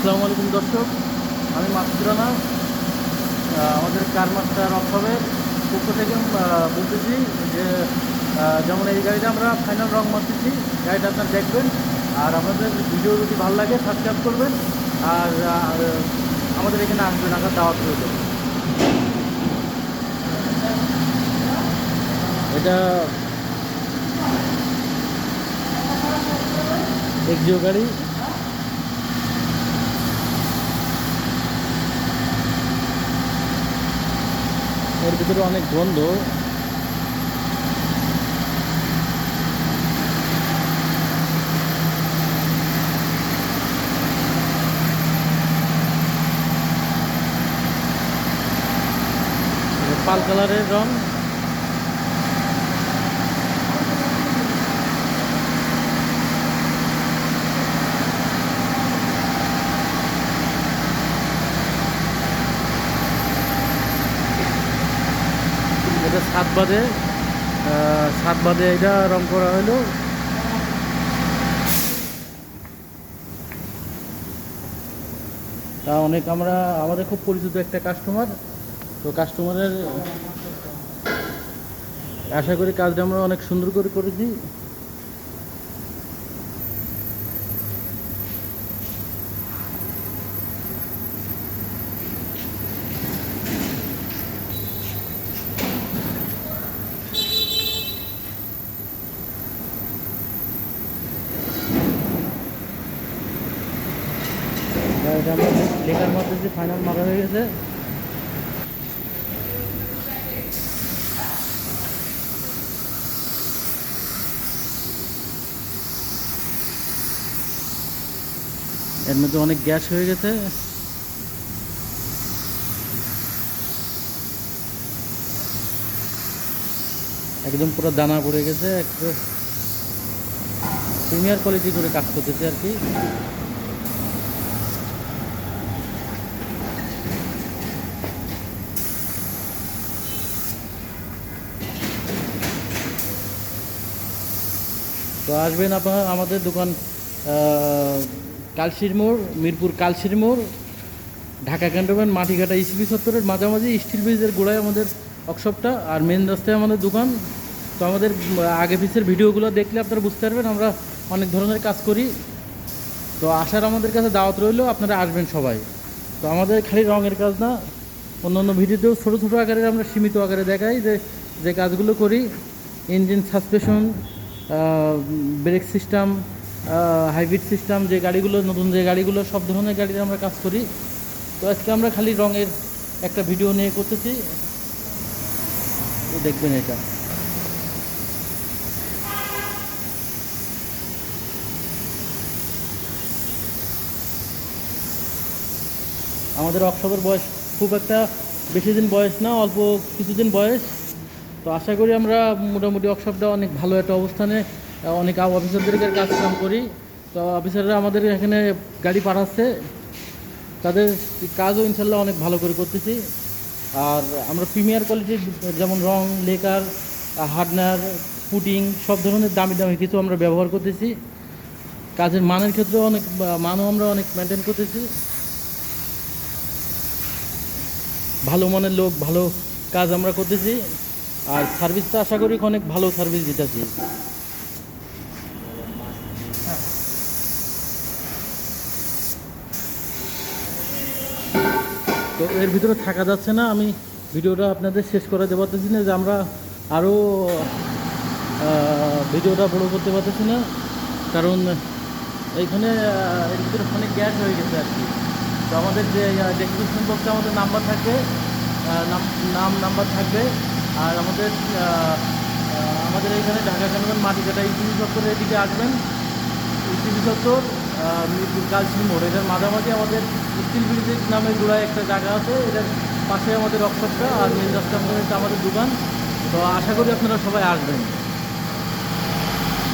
আসসালামু আলাইকুম দর্শক। আমি মাসুদ রানা। আহ, আমাদের কার মাস্টার রক্ষবের পক্ষ থেকে বলতেছি যে যেমন এই গাড়িটা আমরা ফাইনাল রং মারতেছি গাড়িটা আপনার দেখবেন। আর আপনাদের ভিডিও যদি ভালো লাগে সাবস্ক্রাইব করবেন। আর আমাদের এখানে আসবেন আসার দাওয়াত রইল এটা এক্সিও গাড়ি। এর ভিতরে অনেক গন্ধ। পাল কালারের রং এটা সাত বাদে সাত বাদে এটা রং করা হলো তা অনেক আমরা, আমাদের খুব পরিচিত একটা কাস্টমার তো কাস্টমারের আশা করি কাজটা আমরা অনেক সুন্দর করে করেছি। লেখার মধ্যে যে ফাইনাল মারা হয়ে গেছে। এর মধ্যে অনেক গ্যাস হয়ে গেছে। একদম পুরো দানা পড়ে গেছে একটু প্রিমিয়ার কোয়ালিটি করে কাজ করতেছে আর কি। তো আসবেন আপনার আমাদের দোকান কালশির মোড়, মিরপুর কালশির মোড়, ঢাকা ক্যান্টনমেন্ট, মাটিঘাটা ইসিবি চত্বরের মাঝামাঝি স্টিল ব্রিজের গোড়ায় আমাদের ওয়ার্কশপটা আর মেন রাস্তায় আমাদের দোকান। তো আমাদের আগে পিছের ভিডিওগুলো দেখলে আপনারা বুঝতে পারবেন, আমরা অনেক ধরনের কাজ করি। তো আসার আমাদের কাছে দাওয়াত রইল, আপনারা আসবেন সবাই। তো আমাদের খালি রঙের কাজ না অন্য অন্য ভিডিওতেও ছোটো ছোটো আকারে আমরা সীমিত আকারে দেখাই যে যে কাজগুলো করি। Engine suspension brake system hybrid system যে গাড়িগুলো, নতুন যে গাড়িগুলো, সব ধরনের গাড়ির আমরা কাজ করি। তো আজকে আমরা খালি রঙের একটা ভিডিও নিয়ে করতেছি। দেখবেন এটা। আমাদের ওয়ার্কশপের বয়স খুব একটা বেশি দিন বয়স না, অল্প কিছুদিন বয়স। তো আশা করি আমরা মোটামুটি ওয়ার্কশপটা অনেক ভালো একটা অবস্থানে অনেক অফিসারদেরকে কাজ কাম করি। তো অফিসাররা আমাদের এখানে গাড়ি পাঠাচ্ছে। তাদের কাজও ইনশাল্লাহ অনেক ভালো করে করতেছি। আর আমরা প্রিমিয়ার কোয়ালিটির যেমন রং, লেকার, হার্ডনার, পুটিং, সব ধরনের দামি দামি কিছু আমরা ব্যবহার করতেছি। কাজের মানের ক্ষেত্রেও অনেক মানও আমরা অনেক মেনটেন করতেছি। ভালো মনের লোক, ভালো কাজ আমরা করতেছি। আর সার্ভিসটা আশা করি অনেক ভালো সার্ভিস দিতেছি। তো এর ভিতরে থাকা যাচ্ছে না, আমি ভিডিওটা আপনাদের শেষ করে দেওয়া পারতেছি না, যে আমরা আরও ভিডিওটা বড় করতে পারতেছি না, কারণ এইখানে এর ভিতরে অনেক গ্যাস হয়ে গেছে আর কি। তো আমাদের যে ডেসক্রিপশন বক্সে আমাদের নাম্বার থাকবে নাম, নাম্বার থাকবে। আর আমাদের আমাদের এখানে ঢাকা ক্যান্টনমেন্ট মাটিকাটা ইসিবি চত্বরের দিকে আসবেন। ইসিবি চত্বর কালসি মোড়। এটার মাঝামাঝি আমাদের স্টিল ব্রিজের নামে জোড়ায় একটা জায়গা আছে। এটার পাশে আমাদের রক্তটা আর মেন রাস্তা আমাদের দোকান। তো আশা করি আপনারা সবাই আসবেন।